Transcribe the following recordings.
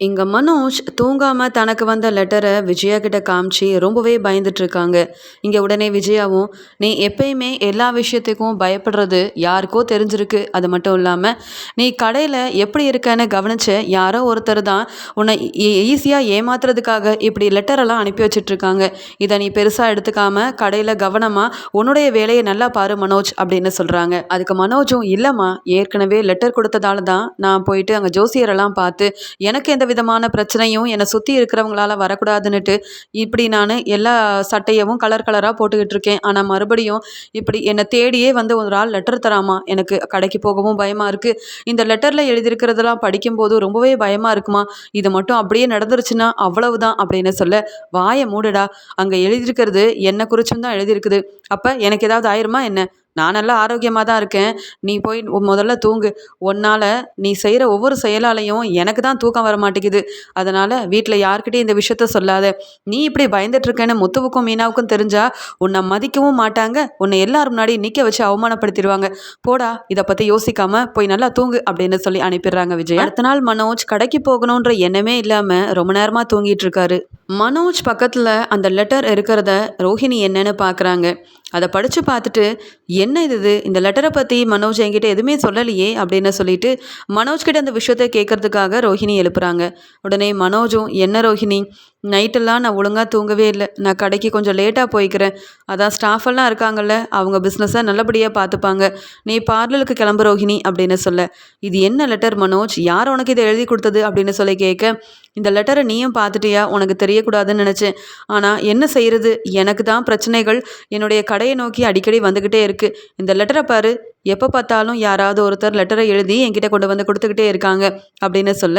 இங்கே மனோஜ் தூங்காமல் தனக்கு வந்த லெட்டரை விஜயா கிட்ட காமிச்சு ரொம்பவே பயந்துட்டுருக்காங்க இங்கே உடனே விஜயாவும் நீ எப்பயுமே எல்லா விஷயத்துக்கும் பயப்படுறது யாருக்கோ தெரிஞ்சிருக்கு. அது மட்டும் இல்லாமல் நீ கடையில் எப்படி இருக்கன்னு கவனிச்ச யாரோ ஒருத்தர் தான் உன்னை e-, ஈஸியாக ஏமாத்துறதுக்காக இப்படி லெட்டரெல்லாம் அனுப்பி வச்சிட்ருக்காங்க இதை நீ பெருசாக எடுத்துக்காம கடையில் கவனமாக உன்னுடைய வேலையை நல்லா பாரு மனோஜ் அப்படின்னு சொல்கிறாங்க அதுக்கு மனோஜும் இல்லைம்மா ஏற்கனவே லெட்டர் கொடுத்ததால தான் நான் போயிட்டு அங்கே ஜோசியரெல்லாம் பார்த்து எனக்கு எந்த விதமான பிரச்சனையும் என்னை சுற்றி இருக்கிறவங்களால வரக்கூடாதுன்னுட்டு இப்படி நான் எல்லா சட்டையவும் கலர் கலராக போட்டுக்கிட்டு இருக்கேன். ஆனால் மறுபடியும் இப்படி என்னை தேடியே வந்து ஒரு ஆள் லெட்டர் தராமா? எனக்கு கடைக்கு போகவும் பயமாக இருக்குது இந்த லெட்டரில் எழுதியிருக்கிறதெல்லாம் படிக்கும்போது ரொம்பவே பயமாக இருக்குமா? இது மட்டும் அப்படியே நடந்துருச்சுன்னா அவ்வளவுதான் அப்படின்னு சொல்ல வாயை மூடுடா. அங்கே எழுதியிருக்கிறது என்னை குறிச்சும் தான் எழுதியிருக்குது. அப்போ எனக்கு ஏதாவது ஆயிருமா என்ன? நான் நல்லா ஆரோக்கியமாக தான் இருக்கேன். நீ போய் முதல்ல தூங்கு. உன்னால் நீ செய்கிற ஒவ்வொரு செயலாலையும் எனக்கு தான் தூக்கம் வர மாட்டேங்குது. அதனால் வீட்டில் யார்கிட்டையும் இந்த விஷயத்த சொல்லாத. நீ இப்படி பயந்துட்டுருக்கேன்னு முத்துவுக்கும் மீனாவுக்கும் தெரிஞ்சால் உன்னை மதிக்கவும் மாட்டாங்க. உன்னை எல்லாரும் முன்னாடி நிற்க வச்சு அவமானப்படுத்திடுவாங்க. போடா இதை பற்றி யோசிக்காம போய் நல்லா தூங்கு அப்படின்னு சொல்லி அனுப்பிடுறாங்க விஜய். அடுத்த நாள் மனோஜ் கடைக்கு போகணுன்ற எண்ணமே இல்லாமல் ரொம்ப நேரமாக தூங்கிட்டு இருக்காரு. மனோஜ் பக்கத்தில் அந்த லெட்டர் இருக்கிறத ரோஹிணி என்னன்னு பார்க்குறாங்க அதை படித்து பார்த்துட்டு என்ன இது இந்த லெட்டரை பற்றி மனோஜ் என்கிட்ட எதுவுமே சொல்லலையே? அப்படின்னு சொல்லிட்டு மனோஜ் கிட்ட அந்த விஷயத்த கேட்கறதுக்காக ரோஹிணி எழுப்புறாங்க. உடனே மனோஜும் என்ன ரோஹிணி? நைட்டெல்லாம் நான் ஒழுங்காக தூங்கவே இல்லை. நான் கடைக்கு கொஞ்சம் லேட்டாக போய்க்கிறேன். அதான் ஸ்டாஃப் எல்லாம் இருக்காங்கல்ல அவங்க பிஸ்னஸை நல்லபடியாக பார்த்துப்பாங்க. நீ பார்லருக்கு கிளம்பு ரோஹிணி அப்படின்னு சொல்ல. இது என்ன லெட்டர் மனோஜ்? யார் உனக்கு இதை எழுதி கொடுத்தது? அப்படின்னு சொல்லி கேட்க இந்த லெட்டரை நீயும் பார்த்துட்டியா? உனக்கு தெரியக்கூடாதுன்னு நினச்சேன். ஆனால் என்ன செய்கிறது எனக்கு தான் பிரச்சனைகள். என்னுடைய கடையை நோக்கி அடிக்கடி வந்துக்கிட்டே இருக்குது இந்த லெட்டரை பாரு. எப்போ பார்த்தாலும் யாராவது ஒருத்தர் லெட்டரை எழுதி என்கிட்ட கொண்டு வந்து கொடுத்துக்கிட்டே இருக்காங்க அப்படின்னு சொல்ல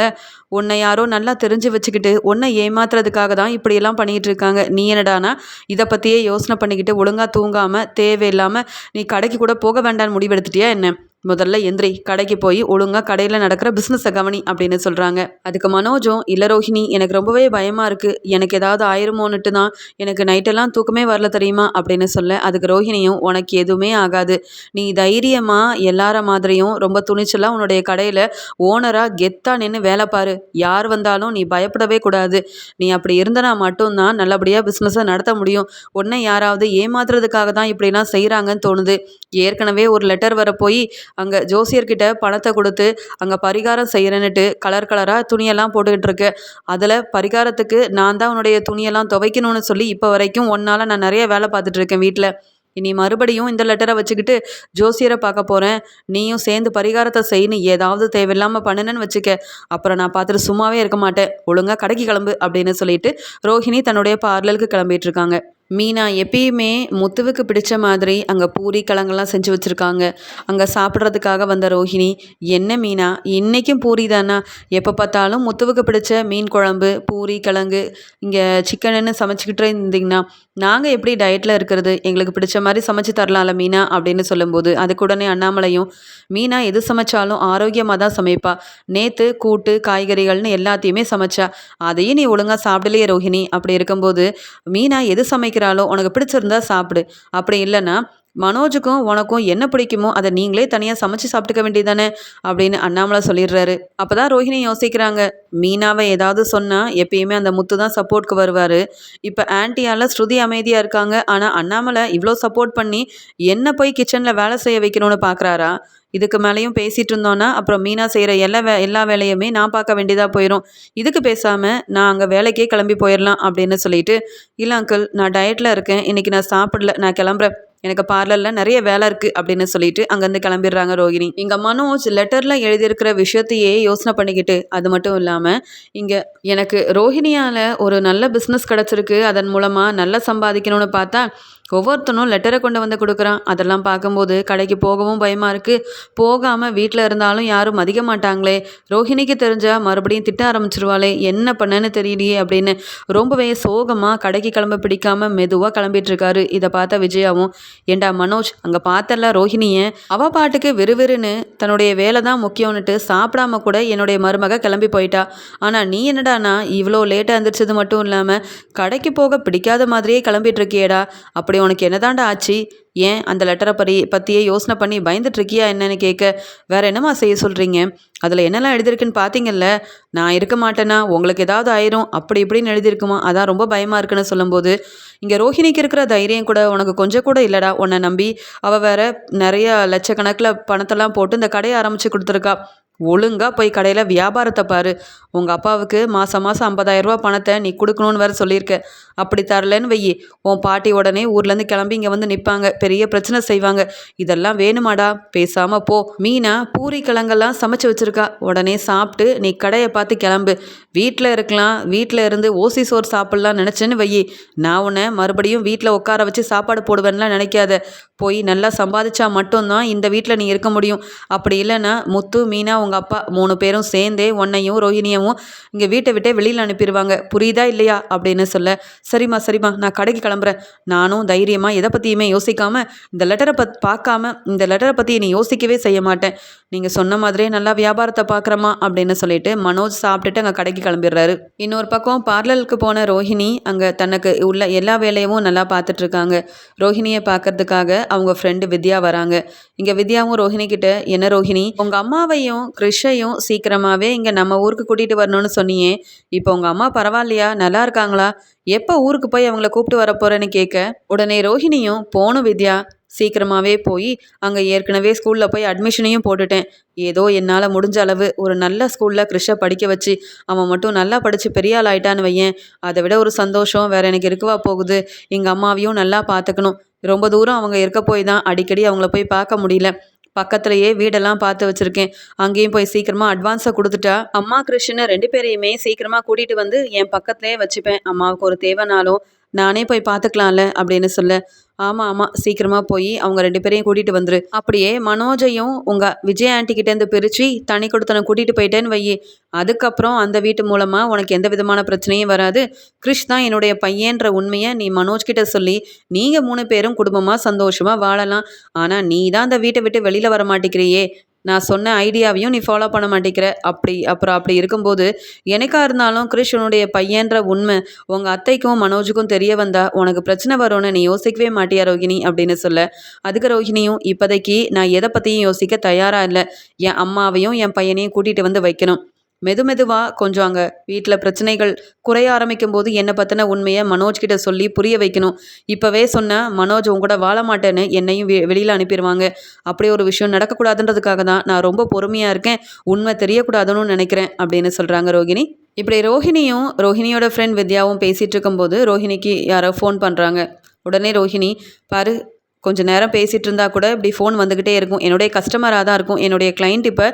உன்னை யாரோ நல்லா தெரிஞ்சு வச்சுக்கிட்டு உன்னை ஏமாத்துறதுக்காக தான் இப்படியெல்லாம் பண்ணிகிட்டு இருக்காங்க நீ என்னடானா இதை பற்றியே யோசனை பண்ணிக்கிட்டு ஒழுங்காக தூங்காமல் தேவையில்லாமல் நீ கடைக்கு கூட போக வேண்டான்னு முடிவெடுத்துட்டியா என்ன? முதல்ல எந்திரி கடைக்கு போய் ஒழுங்காக கடையில் நடக்கிற பிஸ்னஸை கவனி அப்படின்னு சொல்கிறாங்க அதுக்கு மனோஜும் இல்லை ரோஹிணி எனக்கு ரொம்பவே பயமாக இருக்குது எனக்கு ஏதாவது ஆயிருமோன்னுட்டு தான் எனக்கு நைட்டெல்லாம் தூக்கமே வரல தெரியுமா? அப்படின்னு சொல்ல அதுக்கு ரோஹிணியும் உனக்கு எதுவுமே ஆகாது. நீ தைரியமாக எல்லார மாதிரியும் ரொம்ப துணிச்சலாக உன்னுடைய கடையில் ஓனராக கெத்தாக நின்று வேலை பாரு. யார் வந்தாலும் நீ பயப்படவே கூடாது. நீ அப்படி இருந்தனா மட்டும்தான் நல்லபடியாக பிஸ்னஸை நடத்த முடியும். உன்னை யாராவது ஏமாத்துறதுக்காக தான் இப்படிலாம் செய்கிறாங்கன்னு தோணுது. ஏற்கனவே ஒரு லெட்டர் வர போய் அங்கே ஜோசியர்கிட்ட பணத்தை கொடுத்து அங்கே பரிகாரம் செய்கிறேன்னுட்டு கலர் கலராக துணியெல்லாம் போட்டுக்கிட்டு இருக்கு. அதில் பரிகாரத்துக்கு நான் தான் உன்னுடைய துணியெல்லாம் துவைக்கணும்னு சொல்லி இப்போ வரைக்கும் ஒன்றால் நான் நிறைய வேலை பார்த்துட்டு இருக்கேன் வீட்டில் இனி மறுபடியும் இந்த லெட்டரை வச்சுக்கிட்டு ஜோசியரை பார்க்க போகிறேன் நீயும் சேர்ந்து பரிகாரத்தை செய்யணும். ஏதாவது தேவையில்லாமல் பண்ணுனேன்னு வச்சுக்க. அப்புறம் நான் பார்த்துட்டு சும்மாவே இருக்க மாட்டேன். ஒழுங்காக கடைக்கு கிளம்பு அப்படின்னு சொல்லிட்டு ரோஹிணி தன்னுடைய பார்லருக்கு கிளம்பிட்டு இருக்காங்க. மீனா எப்பயுமே முத்துவுக்கு பிடிச்ச மாதிரி அங்கே பூரி கிழங்கெல்லாம் செஞ்சு வச்சுருக்காங்க. அங்கே சாப்பிட்றதுக்காக வந்த ரோஹிணி என்ன மீனா இன்றைக்கும் பூரி தானா? எப்போ பார்த்தாலும் முத்துவுக்கு பிடிச்ச மீன் குழம்பு பூரி கிழங்கு இங்கே சிக்கனுன்னு சமைச்சிக்கிட்டே இருந்தீங்கன்னா நாங்கள் எப்படி டயட்டில் இருக்கிறது? எங்களுக்கு பிடிச்ச மாதிரி சமைச்சு தரலாம்ல மீனா? அப்படின்னு சொல்லும்போது அதுக்கு உடனே அண்ணாமலையும் மீனா எது சமைச்சாலும் ஆரோக்கியமாக தான் சமைப்பா. நேற்று கூட்டு காய்கறிகள்னு எல்லாத்தையுமே சமைச்சா அதையும் நீ ஒழுங்காக சாப்பிடலையே ரோஹிணி. அப்படி இருக்கும்போது மீனா எது சமைக்க சமைக்கிறாளோ உனக்கு பிடிச்சிருந்தா சாப்பிடு. அப்படி இல்லைன்னா மனோஜுக்கும் உனக்கும் என்ன பிடிக்குமோ அதை நீங்களே தனியாக சமைச்சு சாப்பிட்டுக்க வேண்டியதானே அப்படின்னு அண்ணாமலை சொல்லிடுறாரு. அப்போ தான் ரோஹிணி யோசிக்கிறாங்க. மீனாவை ஏதாவது சொன்னால் எப்பயுமே அந்த முத்து தான் சப்போர்ட்க்கு வருவார். இப்போ ஆன்டியால் ஸ்ருதி அமைதியாக இருக்காங்க. ஆனால் அண்ணாமலை இவ்வளோ சப்போர்ட் பண்ணி என்ன போய் கிச்சனில் வேலை செய்ய வைக்கணும்னு பார்க்குறாரா இதுக்கு மேலேயும் பேசிகிட்டு இருந்தோன்னா அப்புறம் மீனா செய்கிற எல்லா வே எல்லா வேலையுமே நான் பார்க்க வேண்டியதாக போயிடும் இதுக்கு பேசாமல் நான் அங்கே வேலைக்கே கிளம்பி போயிடலாம் அப்படின்னு சொல்லிட்டு இல்லை அங்கிள் நான் டயட்டில் இருக்கேன். இன்றைக்கி நான் சாப்பிடல. நான் கிளம்புறேன். எனக்கு பார்லரில் நிறைய வேலை இருக்குது அப்படின்னு சொல்லிட்டு அங்கேருந்து கிளம்பிடுறாங்க ரோகிணி. இங்கே மனோஜ் லெட்டரில் எழுதியிருக்கிற விஷயத்தையே யோசனை பண்ணிக்கிட்டு அது மட்டும் இல்லாமல் இங்கே எனக்கு ரோஹிணியால் ஒரு நல்ல பிஸ்னஸ் கிடச்சிருக்கு. அதன் மூலமாக நல்லா சம்பாதிக்கணும்னு பார்த்தா ஒவ்வொருத்தனும் லெட்டரை கொண்டு வந்து கொடுக்குறான். அதெல்லாம் பார்க்கும்போது கடைக்கு போகவும் பயமாக இருக்குது போகாமல் வீட்டில் இருந்தாலும் யாரும் மதிக்க மாட்டாங்களே. ரோஹிணிக்கு தெரிஞ்சால் மறுபடியும் திட்ட ஆரம்பிச்சிருவாளே. என்ன பண்ணேன்னு தெரியலையே அப்படின்னு ரொம்பவே சோகமாக கடைக்கு கிளம்ப பிடிக்காமல் மெதுவாக கிளம்பிட்டுருக்காரு. இதை பார்த்த விஜயாவும் ஏண்டா மனோஜ் அங்கே பார்த்தல ரோஹிணியை? அவள் பாட்டுக்கு விறுவிறுன்னு தன்னுடைய வேலை தான் முக்கியம்னுட்டு சாப்பிடாம கூட என்னுடைய மருமக கிளம்பி போயிட்டா. ஆனால் நீ என்னடானா இவ்வளோ லேட்டாக இருந்துருச்சது மட்டும் இல்லாமல் கடைக்கு போக பிடிக்காத மாதிரியே கிளம்பிட்டு இருக்கியடா அப்படி உனக்கு என்னதாண்டா ஆச்சு? ஏன் அந்த லெட்டரை பற்றி பற்றியே யோசனை பண்ணி பயந்துட்டு இருக்கியா என்னன்னு கேட்க வேற என்னம்மா செய்ய சொல்கிறீங்க அதில் என்னெல்லாம் எழுதியிருக்குன்னு பார்த்தீங்கல்ல நான் இருக்க மாட்டேன்னா உங்களுக்கு ஏதாவது ஆயிரும்? அப்படி இப்படின்னு எழுதியிருக்குமா? அதான் ரொம்ப பயமாக இருக்குன்னு சொல்லும்போது இங்கே ரோஹிணிக்கு இருக்கிற தைரியம் கூட உனக்கு கொஞ்சம் கூட இல்லைடா. உன்னை நம்பி அவள் வேற நிறைய லட்சக்கணக்கில் பணத்தெல்லாம் போட்டு இந்த கடையை ஆரம்பித்து கொடுத்துருக்கா. ஒழுங்காக போய் கடையில் வியாபாரத்தை பாரு. உங்கள் அப்பாவுக்கு மாதம் மாதம் ஐம்பதாயிரரூபா பணத்தை நீ கொடுக்கணுன்னு வேறு சொல்லியிருக்க. அப்படி தரலன்னு வையி. உன் பாட்டி உடனே ஊர்லேருந்து கிளம்பி இங்கே வந்து நிற்பாங்க பெரிய பிரச்சனை செய்வாங்க. இதெல்லாம் வேணுமாடா? பேசாமல் போ. மீனா பூரி கிழங்கெல்லாம் சமைச்சு வச்சுருக்கா. உடனே சாப்பிட்டு நீ கடையை பார்த்து கிளம்பு. வீட்டில் இருக்கலாம். வீட்டில் இருந்து ஓசி சோறு சாப்பிட்லாம் நினச்சேன்னு வையி. நான் உன்னை மறுபடியும் வீட்டில் உட்கார வச்சு சாப்பாடு போடுவேன்லாம் நினைக்காத. போய் நல்லா சம்பாதிச்சா மட்டும்தான் இந்த வீட்டில் நீ இருக்க முடியும். அப்படி இல்லைன்னா முத்து மீனா உங்கள் அப்பா மூணு பேரும் சேர்ந்தே உன்னையும் ரோஹிணியவும் இங்கே வீட்டை விட்டே வெளியில் அனுப்பிடுவாங்க. புரியுதா இல்லையா? அப்படின்னு சொல்ல சரிம்மா சரிம்மா நான் கடைக்கு கிளம்புறேன். நானும் தைரியமாக எதை பற்றியுமே யோசிக்காமல் இந்த லெட்டரை பத் பார்க்காம இந்த லெட்டரை பற்றி நீ யோசிக்கவே செய்ய மாட்டேன். நீங்கள் சொன்ன மாதிரியே நல்லா வியாபாரத்தை பார்க்குறமா அப்படின்னு சொல்லிட்டு மனோஜ் சாப்பிட்டுட்டு அங்கே கடைக்கு கிளம்பிடுறாரு. இன்னொரு பக்கம் பார்லருக்கு போன ரோஹிணி அங்கே தனக்கு உள்ள எல்லா வேலையும் நல்லா பார்த்துட்ருக்காங்க ரோஹிணியை பார்க்கறதுக்காக அவங்க ஃப்ரெண்டு வித்யா வராங்க. இங்கே வித்யாவும் ரோஹிணி கிட்ட என்ன ரோஹிணி? உங்கள் அம்மாவையும் கிருஷையும் சீக்கிரமாகவே இங்கே நம்ம ஊருக்கு கூட்டிகிட்டு வரணும்னு சொன்னியே. இப்போ உங்கள் அம்மா பரவாயில்லையா? நல்லா இருக்காங்களா? எப்போ ஊருக்கு போய் அவங்கள கூப்பிட்டு வர போகிறேன்னு கேட்க உடனே ரோஹிணியும் போகணும் வித்யா. சீக்கிரமாகவே போய் அங்கே ஏற்கனவே ஸ்கூலில் போய் அட்மிஷனையும் போட்டுட்டேன். ஏதோ என்னால் முடிஞ்ச அளவு ஒரு நல்ல ஸ்கூலில் கிறிஷை படிக்க வச்சு அவன் மட்டும் நல்லா படித்து பெரிய ஆள் ஆயிட்டான்னு வையேன். அதை விட ஒரு சந்தோஷம் வேறு எனக்கு இருக்கவா போகுது. எங்கள் அம்மாவையும் நல்லா பார்த்துக்கணும் ரொம்ப தூரம் அவங்க இருக்க போய் தான் அடிக்கடி அவங்கள போய் பார்க்க முடியல. பக்கத்துலேயே வீடெல்லாம் பார்த்து வச்சுருக்கேன். அங்கேயும் போய் சீக்கிரமாக அட்வான்ஸை கொடுத்துட்டா அம்மா கிருஷ்ணன் ரெண்டு பேரையுமே சீக்கிரமாக கூட்டிகிட்டு வந்து என் பக்கத்துலேயே வச்சுப்பேன். அம்மாவுக்கு ஒரு தேவைனாலும் நானே போய் பார்த்துக்கலாம்ல அப்படின்னு சொல்ல. ஆமாம் ஆமாம் சீக்கிரமாக போய் அவங்க ரெண்டு பேரையும் கூட்டிகிட்டு வந்துரு. அப்படியே மனோஜையும் உங்கள் விஜய் ஆண்டிக்கிட்டேருந்து பிரித்து தனி கொடுத்தனை கூட்டிகிட்டு போயிட்டேன்னு வையி. அதுக்கப்புறம் அந்த வீட்டு மூலமாக உனக்கு எந்த விதமான பிரச்சனையும் வராது. கிறிஷ் தான் என்னுடைய பையன்ற உண்மையை நீ மனோஜ் கிட்ட சொல்லி நீங்கள் மூணு பேரும் குடும்பமாக சந்தோஷமாக வாழலாம். ஆனால் நீ தான் அந்த வீட்டை விட்டு வெளியில் வர மாட்டேங்கிறியே நான் சொன்ன ஐடியாவையும் நீ ஃபாலோ பண்ண மாட்டேங்கிற. அப்படி அப்புறம் அப்படி இருக்கும்போது எனக்காக இருந்தாலும் கிருஷ்ணனுடைய உன்னுடைய பையன்ற உண்மை உங்கள் அத்தைக்கும் மனோஜுக்கும் தெரிய வந்தா உனக்கு பிரச்சனை வரும்னு நீ யோசிக்கவே மாட்டியா ரோஹிணி? அப்படின்னு சொல்ல. அதுக்கு ரோஹிணியும் இப்போதைக்கு நான் எதை பற்றியும் யோசிக்க தயாராக இல்லை. என் அம்மாவையும் என் பையனையும் கூட்டிகிட்டு வந்து வைக்கணும். மெது மெதுவாக கொஞ்சம் அங்கே வீட்டில் பிரச்சனைகள் குறைய ஆரம்பிக்கும் போது என்னை பற்றின உண்மையை மனோஜ் கிட்ட சொல்லி புரிய வைக்கணும். இப்போவே சொன்ன மனோஜ் உங்க கூட வாழ மாட்டேன்னு என்னையும் வெ வெளியில் அனுப்பிடுவாங்க அப்படி ஒரு விஷயம் நடக்கக்கூடாதுன்றதுக்காக தான் நான் ரொம்ப பொறுமையாக இருக்கேன். உண்மை தெரியக்கூடாதுன்னு நினைக்கிறேன் அப்படின்னு சொல்கிறாங்க ரோகிணி இப்படி ரோஹிணியும் ரோஹிணியோட ஃப்ரெண்ட் வித்யாவும் பேசிகிட்டு இருக்கும்போது ரோஹிணிக்கு யாரோ ஃபோன் பண்ணுறாங்க உடனே ரோஹிணி பாரு கொஞ்சம் நேரம் பேசிகிட்டு இருந்தா கூட இப்படி ஃபோன் வந்துக்கிட்டே இருக்கும். என்னுடைய கஸ்டமராக தான் இருக்கும். என்னுடைய கிளைண்ட் இப்போ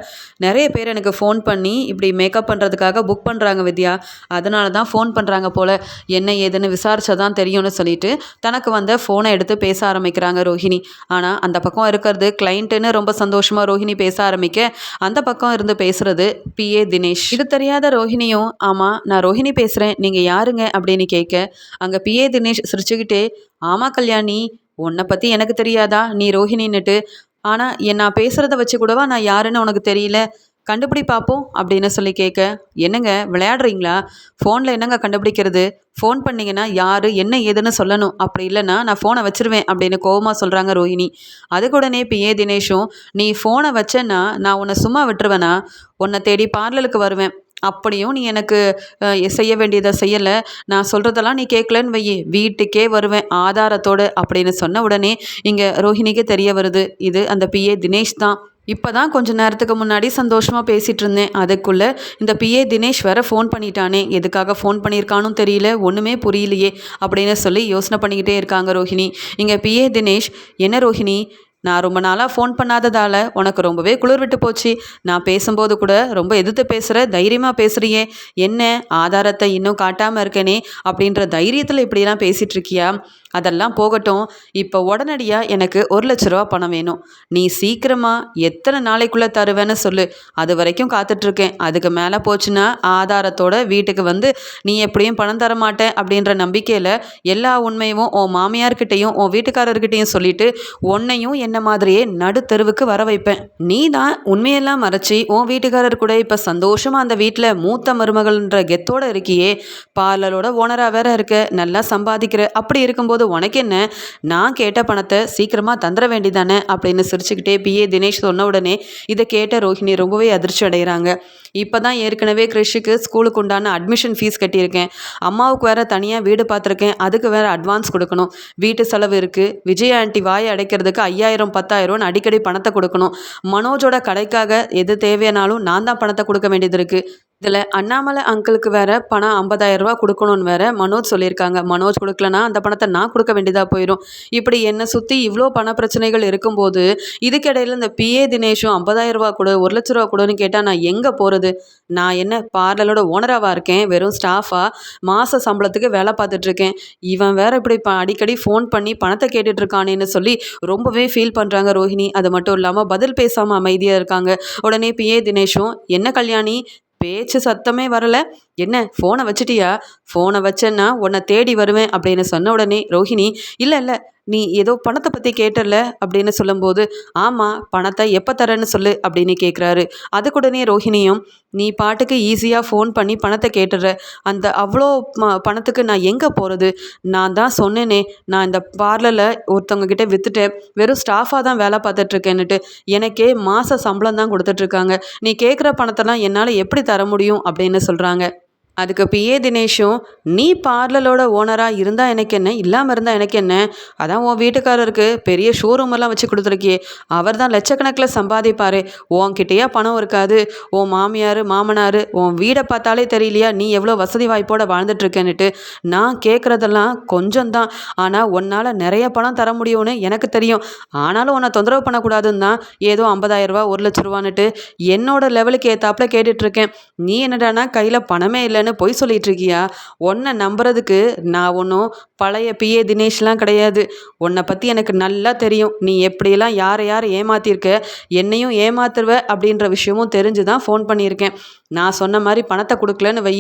நிறைய பேர் எனக்கு ஃபோன் பண்ணி இப்படி மேக்கப் பண்ணுறதுக்காக புக் பண்ணுறாங்க வித்யா. அதனால தான் ஃபோன் பண்ணுறாங்க போல். என்ன ஏதுன்னு விசாரிச்சா தான் தெரியும்னு சொல்லிட்டு தனக்கு வந்த ஃபோனை எடுத்து பேச ஆரம்பிக்கிறாங்க ரோஹிணி. ஆனால் அந்த பக்கம் இருக்கிறது கிளைண்ட்டுன்னு ரொம்ப சந்தோஷமாக ரோஹிணி பேச ஆரம்பிக்க அந்த பக்கம் இருந்து பேசுகிறது பிஏ தினேஷ். இது தெரியாத ரோஹிணியும் ஆமாம் நான் ரோஹிணி பேசுகிறேன் நீங்கள் யாருங்க? அப்படின்னு கேட்க அங்கே பிஏ தினேஷ் சிரிச்சுக்கிட்டே ஆமாம் கல்யாணி உன்னை பற்றி எனக்கு தெரியாதா? நீ ரோஹிணின்னுட்டு ஆனால் என் நான் பேசுகிறத வச்சு கூடவா நான் யாருன்னு உனக்கு தெரியல? கண்டுபிடி பார்ப்போம் அப்படின்னு சொல்லி கேட்க என்னங்க விளையாடுறீங்களா? ஃபோனில் என்னங்க கண்டுபிடிக்கிறது? ஃபோன் பண்ணிங்கன்னா யார் என்ன ஏதுன்னு சொல்லணும். அப்படி இல்லைன்னா நான் ஃபோனை வச்சிருவேன் அப்படின்னு கோவமாக சொல்கிறாங்க ரோஹிணி. அதுக்கு உடனே இப்போ ஏ. தினேஷும் நீ ஃபோனை வச்சேன்னா நான் உன்னை சும்மா விட்டுருவேனா? உன்னை தேடி பார்லருக்கு வருவேன். அப்படியும் நீ எனக்கு செய்ய வேண்டியதை செய்யலை. நான் சொல்கிறதெல்லாம் நீ கேட்கலன்னு வையி. வீட்டுக்கே வருவேன் ஆதாரத்தோடு அப்படின்னு சொன்ன உடனே இங்கே ரோஹிணிக்கு தெரிய வருது. இது அந்த பிஏ தினேஷ் தான். இப்போ தான் கொஞ்ச நேரத்துக்கு முன்னாடி சந்தோஷமாக பேசிகிட்டு இருந்தேன். அதுக்குள்ளே இந்த பிஏ தினேஷ் வேற ஃபோன் பண்ணிட்டானே. எதுக்காக ஃபோன் பண்ணியிருக்கானும் தெரியல ஒன்றுமே புரியலையே அப்படின்னு சொல்லி யோசனை பண்ணிக்கிட்டே இருக்காங்க ரோஹிணி. இங்கே பிஏ தினேஷ் என்ன ரோஹிணி? நான் ரொம்ப நாளாக ஃபோன் பண்ணாததால் உனக்கு ரொம்பவே குளிர் விட்டு போச்சு. நான் பேசும்போது கூட ரொம்ப எதிர்த்து பேசுகிற தைரியமாக பேசுகிறியே என்ன ஆதாரத்தை இன்னும் காட்டாமல் இருக்கேனே அப்படின்ற தைரியத்தில் இப்படிலாம் பேசிகிட்டு இருக்கியா அதெல்லாம் போகட்டும். இப்போ உடனடியாக எனக்கு ஒரு லட்ச ரூபா பணம் வேணும். நீ சீக்கிரமாக எத்தனை நாளைக்குள்ளே தருவேன்னு சொல்லு. அது வரைக்கும் காத்துட்ருக்கேன் அதுக்கு மேலே போச்சுன்னா ஆதாரத்தோட வீட்டுக்கு வந்து நீ எப்படியும் பணம் தர மாட்டேன் அப்படின்ற நம்பிக்கையில் எல்லா உண்மையும் உன் மாமியார்கிட்டையும் உன் வீட்டுக்காரர்கிட்டையும் சொல்லிவிட்டு உன்னையும் என்ன மாதிரியே நடுத்தருவுக்கு வர வைப்பேன். நீ தான் உண்மையெல்லாம் மறைச்சி உன் வீட்டுக்காரர் கூட இப்போ சந்தோஷமாக அந்த வீட்டில் மூத்த மருமகள்ன்ற கெத்தோட இருக்கியே. பார்லரோட ஓனராக வேற இருக்க நல்லா சம்பாதிக்கிற. அப்படி இருக்கும்போது உனக்கு என்ன? நான் கேட்ட பணத்தை சீக்கிரமாக தந்துட வேண்டியதானே அப்படின்னு சிரிச்சுக்கிட்டே பிஏ தினேஷ் சொன்ன உடனே இதை கேட்ட ரோஹிணி ரொம்பவே அதிர்ச்சி அடைகிறாங்க இப்போ தான் ஏற்கனவே கிறிஷுக்கு ஸ்கூலுக்கு உண்டான அட்மிஷன் ஃபீஸ் கட்டியிருக்கேன். அம்மாவுக்கு வேறு தனியாக வீடு பார்த்துருக்கேன். அதுக்கு வேறு அட்வான்ஸ் கொடுக்கணும். வீட்டு செலவு இருக்குது விஜய் ஆண்டி வாயை அடைக்கிறதுக்கு ஐயாயிரம் பத்தாயிரம்னு அடிக்கடி பணத்தை கொடுக்கணும். மனோஜோட கடைக்காக எது தேவையானாலும் நான் தான் பணத்தை கொடுக்க வேண்டியது இருக்குது இதில் அண்ணாமலை அங்கிளுக்கு வேற பணம் ஐம்பதாயிரம் ரூபா கொடுக்கணும்னு வேற மனோஜ் சொல்லியிருக்காங்க. மனோஜ் கொடுக்கலனா அந்த பணத்தை நான் கொடுக்க வேண்டியதாக போயிடும் இப்படி என்னை சுற்றி இவ்வளோ பண பிரச்சனைகள் இருக்கும்போது இதுக்கிடையில் இந்த பிஏ தினேஷும் ஐம்பதாயிரம் ரூபா கொடு ஒரு லட்ச ரூபா கொடுன்னு கேட்டால் நான் எங்கே போகிறது நான் என்ன பார்லரோட ஓனராவாக இருக்கேன்? வெறும் ஸ்டாஃபாக மாத சம்பளத்துக்கு வேலை பார்த்துட்ருக்கேன் இவன் வேற இப்படி ப அடிக்கடி ஃபோன் பண்ணி பணத்தை கேட்டுட்ருக்கானேன்னு சொல்லி ரொம்பவே ஃபீல் பண்ணுறாங்க ரோஹிணி. அது மட்டும் இல்லாமல் பதில் பேசாமல் அமைதியாக இருக்காங்க. உடனே பிஏ தினேஷும் என்ன கல்யாணி? பேச்சு சத்தமே வரலை. என்ன ஃபோனை வச்சிட்டியா? ஃபோனை வச்சேன்னா உன்னை தேடி வருவேன் அப்படின்னு சொன்ன உடனே ரோஹிணி இல்லை இல்லை நீ ஏதோ பணத்தை பற்றி கேட்டல அப்படின்னு சொல்லும்போது ஆமாம் பணத்தை எப்போ தரேன்னு சொல்லு அப்படின்னு கேட்குறாரு அதுக்குடனே ரோஹிணியும் நீ பாட்டுக்கு ஈஸியாக ஃபோன் பண்ணி பணத்தை கேட்டுற அந்த அவ்வளோ ம பணத்துக்கு நான் எங்கே போகிறது நான் தான் சொன்னேனே நான் இந்த பார்லரில் ஒருத்தவங்க கிட்டே விற்றுட்டேன் வெறும் ஸ்டாஃபாக தான் வேலை பார்த்துட்ருக்கேன்னுட்டு எனக்கே மாத சம்பளம் தான் கொடுத்துட்ருக்காங்க நீ கேட்குற பணத்தெல்லாம் என்னால் எப்படி தர முடியும்? அப்படின்னு சொல்கிறாங்க அதுக்கு பிஏ தினேஷும் நீ பார்லரோட ஓனராக இருந்தால் எனக்கு என்ன? இல்லாமல் இருந்தால் எனக்கு என்ன? அதான் உன் வீட்டுக்காரருக்கு பெரிய ஷோரூம் எல்லாம் வச்சு கொடுத்துருக்கியே. அவர் தான் லட்சக்கணக்கில் சம்பாதிப்பார். உன்கிட்டயே பணம் இருக்காது. உன் மாமியார் மாமனார் உன் வீடை பார்த்தாலே தெரியலையா? நீ எவ்வளோ வசதி வாய்ப்போடு வாழ்ந்துட்டுருக்கேன்னுட்டு. நான் கேட்குறதெல்லாம் கொஞ்சம் தான் ஆனால் உன்னால் நிறைய பணம் தர முடியும்னு எனக்கு தெரியும். ஆனாலும் உன்னை தொந்தரவு பண்ணக்கூடாதுன்னு தான் ஏதோ ஐம்பதாயிரரூபா ஒரு லட்ச ரூபான்னுட்டு என்னோட லெவலுக்கு ஏற்றாப்புல கேட்டுட்ருக்கேன் நீ என்னடானா கையில் பணமே இல்லைன்னு இல்லைன்னு பொய் சொல்லிட்டு இருக்கியா உன்னை நம்புறதுக்கு நான் ஒன்றும் பழைய பிஏ தினேஷ்லாம் கிடையாது. உன்னை பற்றி எனக்கு நல்லா தெரியும். நீ எப்படியெல்லாம் யாரை யார் ஏமாத்திருக்க என்னையும் ஏமாத்துருவ அப்படின்ற விஷயமும் தெரிஞ்சு தான் ஃபோன் பண்ணியிருக்கேன். நான் சொன்ன மாதிரி பணத்தை கொடுக்கலன்னு வை.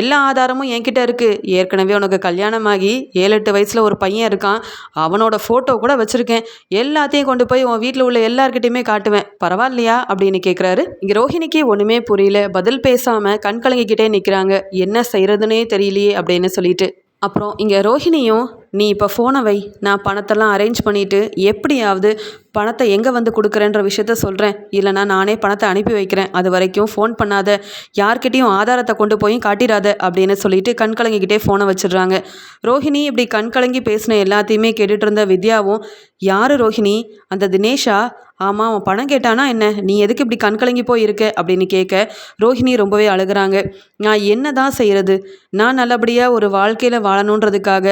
எல்லா ஆதாரமும் என்கிட்ட இருக்குது ஏற்கனவே உனக்கு கல்யாணமாகி ஏழு எட்டு வயசில் ஒரு பையன் இருக்கான். அவனோட ஃபோட்டோ கூட வச்சுருக்கேன். எல்லாத்தையும் கொண்டு போய் உன் வீட்டில் உள்ள எல்லார்கிட்டையுமே காட்டுவேன். பரவாயில்லையா? அப்படின்னு கேட்குறாரு இங்கே ரோஹிணிக்கு ஒன்றுமே புரியல. பதில் பேசாமல் கண் கலங்கிக்கிட்டே நிற்கிறாங்க என்ன செய்கிறதுனே தெரியலையே அப்படின்னு சொல்லிட்டு அப்புறம் இங்கே ரோஹிணியும் நீ இப்போ ஃபோனை வை நான் பணத்தெல்லாம் அரேஞ்ச் பண்ணிவிட்டு எப்படியாவது பணத்தை எங்கே வந்து கொடுக்குறேன்ற விஷயத்த சொல்கிறேன் இல்லைனா நானே பணத்தை அனுப்பி வைக்கிறேன். அது வரைக்கும் ஃபோன் பண்ணாத யார்கிட்டையும் ஆதாரத்தை கொண்டு போய் காட்டிடாத அப்படின்னு சொல்லிட்டு கண் கலங்கிக்கிட்டே ஃபோனை வச்சிடுறாங்க. ரோஹிணி இப்படி கண் கலங்கி பேசின எல்லாத்தையுமே கேட்டுட்டு இருந்த வித்யாவும் யார் ரோஹிணி? அந்த தினேஷா? ஆமாம் அவன் பணம் கேட்டானா என்ன? நீ எதுக்கு இப்படி கண்கலங்கி போயிருக்க? போய் இருக்க அப்படின்னு கேட்க ரோஹிணி ரொம்பவே அழுகிறாங்க. நான் என்ன தான் செய்கிறது நான் நல்லபடியாக ஒரு வாழ்க்கையில் வாழணுன்றதுக்காக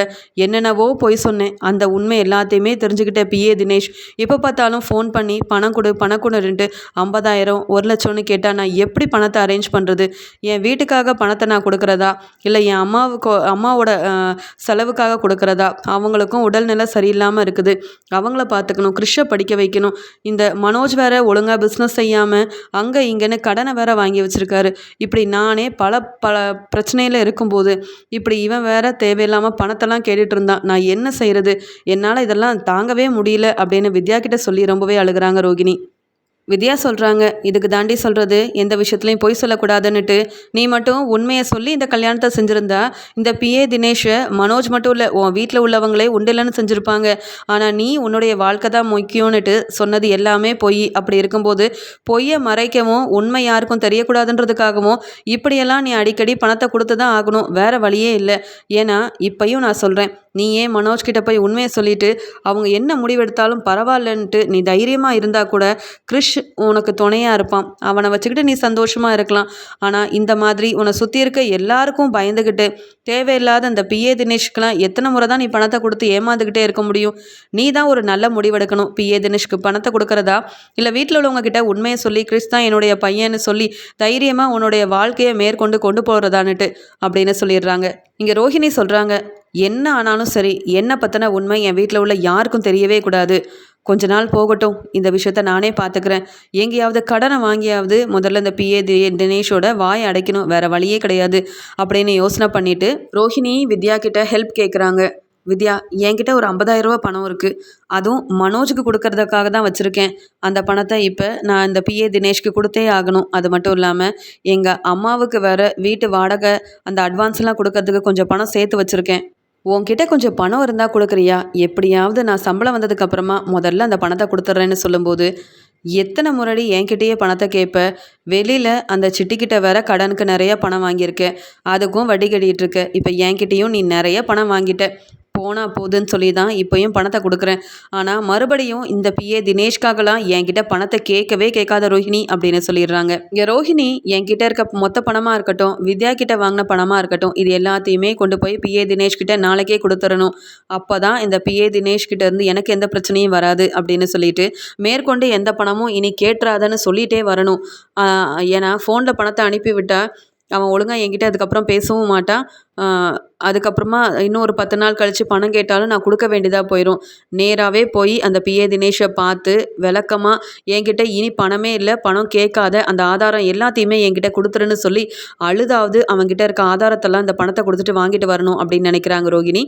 என்னென்னவோ போய் சொன்னேன். அந்த உண்மை எல்லாத்தையுமே தெரிஞ்சுக்கிட்ட பிஏ தினேஷ். எப்போ பார்த்தாலும் ஃபோன் பண்ணி பணம் கொடு பணம் கொடுன்ட்டு ஐம்பதாயிரம் ஒரு லட்சம்னு கேட்டால் நான் எப்படி பணத்தை அரேஞ்ச் பண்ணுறது என் வீட்டுக்காக பணத்தை நான் கொடுக்குறதா? இல்லை என் அம்மாவுக்கு அம்மாவோட செலவுக்காக கொடுக்குறதா? அவங்களுக்கும் உடல்நிலை சரியில்லாமல் இருக்குது. அவங்கள பார்த்துக்கணும் கிறிஷை படிக்க வைக்கணும். இந்த இந்த மனோஜ் வேற ஒழுங்காக பிஸ்னஸ் செய்யாமல் அங்கே இங்கேன்னு கடனை வேற வாங்கி வச்சுருக்காரு. இப்படி நானே பல பல பிரச்சனையில் இருக்கும்போது இப்படி இவன் வேற தேவையில்லாமல் பணத்தெல்லாம் கேட்டுட்டு இருந்தான் நான் என்ன செய்கிறது என்னால் இதெல்லாம் தாங்கவே முடியல அப்படின்னு வித்யா கிட்ட சொல்லி ரொம்பவே அழுகிறாங்க ரோகிணி. வித்யா சொல்கிறாங்க இதுக்கு தாண்டி சொல்கிறது எந்த விஷயத்துலையும் பொய் சொல்லக்கூடாதுன்னுட்டு. நீ மட்டும் உண்மையை சொல்லி இந்த கல்யாணத்தை செஞ்சுருந்தா இந்த பிஏ தினேஷை மனோஜ் மட்டும் இல்லை உன் வீட்டில் உள்ளவங்களே உண்டில்லன்னு செஞ்சுருப்பாங்க. ஆனால் நீ உன்னுடைய வாழ்க்கை தான் முக்கியம்னுட்டு சொன்னது எல்லாமே பொய். அப்படி இருக்கும்போது பொய்யை மறைக்கவும் உண்மை யாருக்கும் தெரியக்கூடாதுன்றதுக்காகவும் இப்படியெல்லாம் நீ அடிக்கடி பணத்தை கொடுத்து தான் ஆகணும். வேறு வழியே இல்லை. ஏன்னா இப்பையும் நான் சொல்கிறேன் நீ ஏன் மனோஜ் கிட்ட போய் உண்மையை சொல்லிட்டு அவங்க என்ன முடிவெடுத்தாலும் பரவாயில்லன்ட்டு நீ தைரியமாக இருந்தால் கூட கிறிஷ் உனக்கு துணையாக இருப்பான். அவனை வச்சுக்கிட்டு நீ சந்தோஷமாக இருக்கலாம். ஆனால் இந்த மாதிரி உன்னை சுற்றி இருக்க எல்லாருக்கும் பயந்துக்கிட்டு தேவையில்லாத அந்த பிஏ தினேஷ்க்கெலாம் எத்தனை முறை தான் நீ பணத்தை கொடுத்து ஏமாந்துக்கிட்டே இருக்க முடியும்? நீ தான் ஒரு நல்ல முடிவெடுக்கணும். பிஏ தினேஷ்க்கு பணத்தை கொடுக்குறதா? இல்லை வீட்டில் உள்ளவங்க கிட்ட உண்மையை சொல்லி கிறிஸ் தான் என்னுடைய பையன்னு சொல்லி தைரியமாக உன்னுடைய வாழ்க்கையை மேற்கொண்டு கொண்டு போகிறதான்னுட்டு அப்படின்னு சொல்லிடுறாங்க. இங்கே ரோஹிணி சொல்கிறாங்க என்ன ஆனாலும் சரி என்னை பற்றின உண்மை என் வீட்டில் உள்ள யாருக்கும் தெரியவே கூடாது. கொஞ்ச நாள் போகட்டும் இந்த விஷயத்த நானே பார்த்துக்கிறேன் எங்கேயாவது கடனை வாங்கியாவது முதல்ல இந்த பிஏ தினேஷோட வாய் அடைக்கணும் வேறு வழியே கிடையாது அப்படின்னு யோசனை பண்ணிவிட்டு ரோஹிணி வித்யா கிட்ட ஹெல்ப் கேட்குறாங்க வித்யா என்கிட்ட ஒரு 50000 ரூபா பணம் இருக்குது அதுவும் மனோஜுக்கு கொடுக்கறதுக்காக தான் வச்சுருக்கேன். அந்த பணத்தை இப்போ நான் இந்த பிஏ தினேஷ்க்கு கொடுத்தே ஆகணும். அது மட்டும் இல்லாமல் எங்கள் அம்மாவுக்கு வேற வீட்டு வாடகை அந்த அட்வான்ஸ்லாம் கொடுக்கறதுக்கு கொஞ்சம் பணம் சேர்த்து வச்சுருக்கேன். உன்கிட்ட கொஞ்சம் பணம் இருந்தால் கொடுக்குறியா? எப்படியாவது நான் சம்பளம் வந்ததுக்கப்புறமா முதல்ல அந்த பணத்தை கொடுத்துட்றேன்னு சொல்லும்போது எத்தனை முறைடி என்கிட்டயே பணத்தை கேட்ப? வெளியில் அந்த சிட்டிக்கிட்ட வேற கடனுக்கு நிறைய பணம் வாங்கியிருக்க. அதுக்கும் வட்டி கட்டிகிட்டு இருக்க. இப்போ என்கிட்டயும் நீ நிறைய பணம் வாங்கிட்ட. போனால் போதுன்னு சொல்லி தான் இப்போயும் பணத்தை கொடுக்குறேன். ஆனால் மறுபடியும் இந்த பிஏ தினேஷ்காகலாம் என்கிட்ட பணத்தை கேட்கவே கேட்காத ரோஹிணி அப்படின்னு சொல்லிடுறாங்க. இங்கே ரோஹிணி என்கிட்ட இருக்க மொத்த பணமாக இருக்கட்டும் வித்யா கிட்ட வாங்கின பணமாக இருக்கட்டும் இது எல்லாத்தையுமே கொண்டு போய் பிஏ தினேஷ் கிட்ட நாளைக்கே கொடுத்துடணும் அப்போ தான் இந்த பிஏ தினேஷ் கிட்ட இருந்து எனக்கு எந்த பிரச்சனையும் வராது அப்படின்னு சொல்லிட்டு மேற்கொண்டு எந்த பணமும் இனி கேட்டுறாதன்னு சொல்லிட்டே வரணும். ஏன்னா ஃபோனில் பணத்தை அனுப்பிவிட்டால் அவன் ஒழுங்காக என்கிட்ட அதுக்கப்புறம் பேசவும் மாட்டான் அதுக்கப்புறமா இன்னும் ஒரு பத்து நாள் கழித்து பணம் கேட்டாலும் நான் கொடுக்க வேண்டியதாக போயிடும் நேராகவே போய் அந்த பிஏ தினேஷை பார்த்து விளக்கமாக என்கிட்ட இனி பணமே இல்லை பணம் கேட்காத அந்த ஆதாரம் எல்லாத்தையுமே என்கிட்ட கொடுத்துருன்னு சொல்லி அழுதாவது அவன்கிட்ட இருக்க ஆதாரத்தெல்லாம் இந்த பணத்தை கொடுத்துட்டு வாங்கிட்டு வரணும் அப்படின்னு நினைக்கிறாங்க ரோகிணி.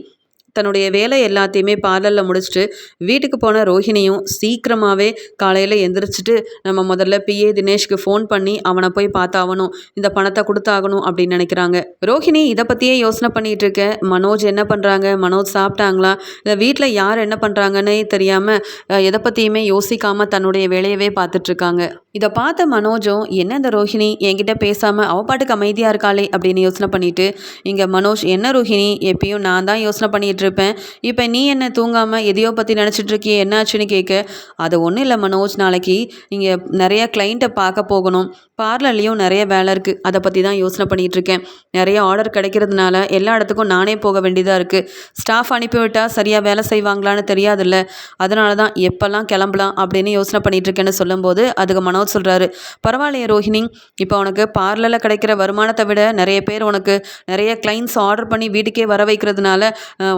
தன்னுடைய வேலை எல்லாத்தையுமே பார்லரில் முடிச்சுட்டு வீட்டுக்கு போன ரோஹிணியும் சீக்கிரமாகவே காலையில் எந்திரிச்சிட்டு நம்ம முதல்ல பிஏ தினேஷ்க்கு ஃபோன் பண்ணி அவனை போய் பார்த்தாகணும். இந்த பணத்தை கொடுத்தாகணும் அப்படின்னு நினைக்கிறாங்க. ரோஹிணி இதை பற்றியே யோசனை பண்ணிகிட்டு இருக்க. மனோஜ் என்ன பண்ணுறாங்க மனோஜ் சாப்பிட்டாங்களா? இல்லை வீட்டில் யார் என்ன பண்ணுறாங்கன்னே தெரியாமல் எதை பற்றியுமே யோசிக்காமல் தன்னுடைய வேலையவே பார்த்துட்ருக்காங்க இதை பார்த்த மனோஜும் என்ன இந்த ரோஹிணி? என்கிட்ட பேசாமல் அவ பாட்டுக்கு அமைதியாக இருக்காளே அப்படின்னு யோசனை பண்ணிட்டு இங்கே மனோஜ் என்ன ரோஹிணி? எப்பயும் நான் தான் யோசனை பண்ணிகிட்டு இருப்பேன். இப்போ நீ என்ன தூங்காமல் எதையோ பற்றி நினச்சிட்டு இருக்கியே? என்னாச்சுன்னு கேட்க அது ஒன்றும் இல்லை மனோஜ் நாளைக்கு நீங்கள் நிறையா கிளைண்ட்டை பார்க்க போகணும். பார்லர்லேயும் நிறைய வேலை இருக்குது அதை பற்றி தான் யோசனை பண்ணிகிட்டு இருக்கேன். நிறைய ஆர்டர் கிடைக்கிறதுனால எல்லா இடத்துக்கும் நானே போக வேண்டியதாக இருக்குது ஸ்டாஃப் அனுப்பிவிட்டால் சரியாக வேலை செய்வாங்களான்னு தெரியாதுல்ல. அதனால தான் எப்போல்லாம் கிளம்பலாம் அப்படின்னு யோசனை பண்ணிகிட்ருக்கேன்னு சொல்லும்போது அதுக்கு மனோஜ் சொல்கிறாரு பரவாயில்லையே ரோஹினி இப்போ உனக்கு பார்லரில் கிடைக்கிற வருமானத்தை விட நிறைய பேர் உனக்கு நிறைய கிளைண்ட்ஸ் ஆர்டர் பண்ணி வீட்டுக்கே வர வைக்கிறதுனால